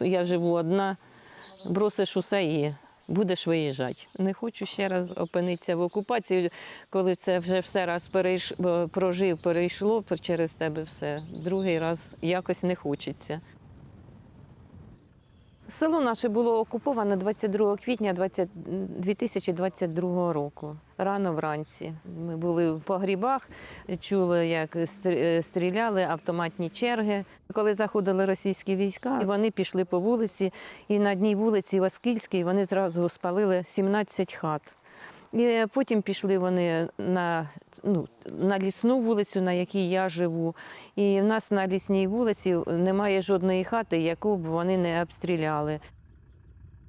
Я живу одна, бросиш усе і будеш виїжджати. Не хочу ще раз опинитися в окупації, коли це вже все раз перейш... е, прожив, перейшло через тебе все. Другий раз якось не хочеться. Село наше було окуповане 22 квітня 20... 2022 року. Рано вранці. Ми були в погрібах, чули, як е, стріляли автоматні черги. Коли заходили російські війська, вони пішли по вулиці, і на дній вулиці Васкільській вони зразу спалили 17 хат. І потім пішли вони на, ну, на лісну вулицю, на якій я живу. І в нас на лісній вулиці немає жодної хати, яку б вони не обстріляли.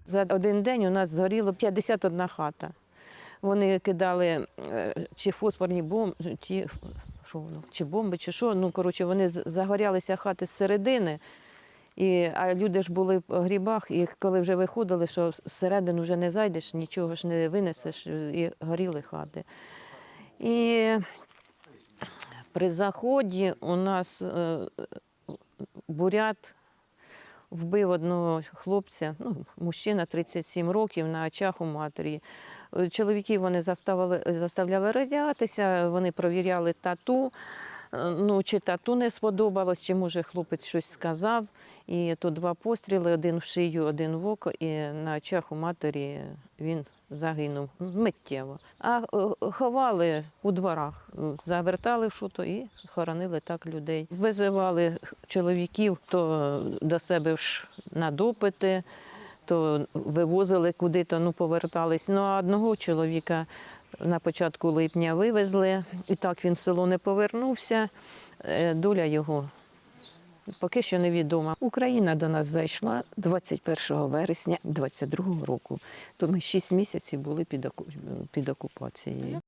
За один день у нас згоріло 51 хата. Вони кидали е, чи фосфорні бомби, чи, що воно, чи бомби, чи що. Ну, коротше, вони загорялися хати зсередини. І, а люди ж були в грібах, і коли вже виходили, що зсередину вже не зайдеш, нічого ж не винесеш, і горіли хати. І при заході у нас е, бурят вбив одного хлопця, ну, мужчина 37 років на очах у матері. Е, Чоловіків вони заставили, заставляли роздягатися, вони провіряли тату. Е, Ну, чи тату не сподобалось, чи може хлопець щось сказав. І то два постріли, один в шию, один в око, і на очах у матері він загинув миттєво. А е, ховали у дворах, завертали в шуто і хоронили так людей. Визивали чоловіків то до себе на допити, то вивозили куди-то, ну повертались. Ну а одного чоловіка на початку липня вивезли, і так він в село не повернувся. Е, Доля його поки що невідома. Україна до нас зайшла 21 вересня 22 року. То ми 6 місяців були під окупацією.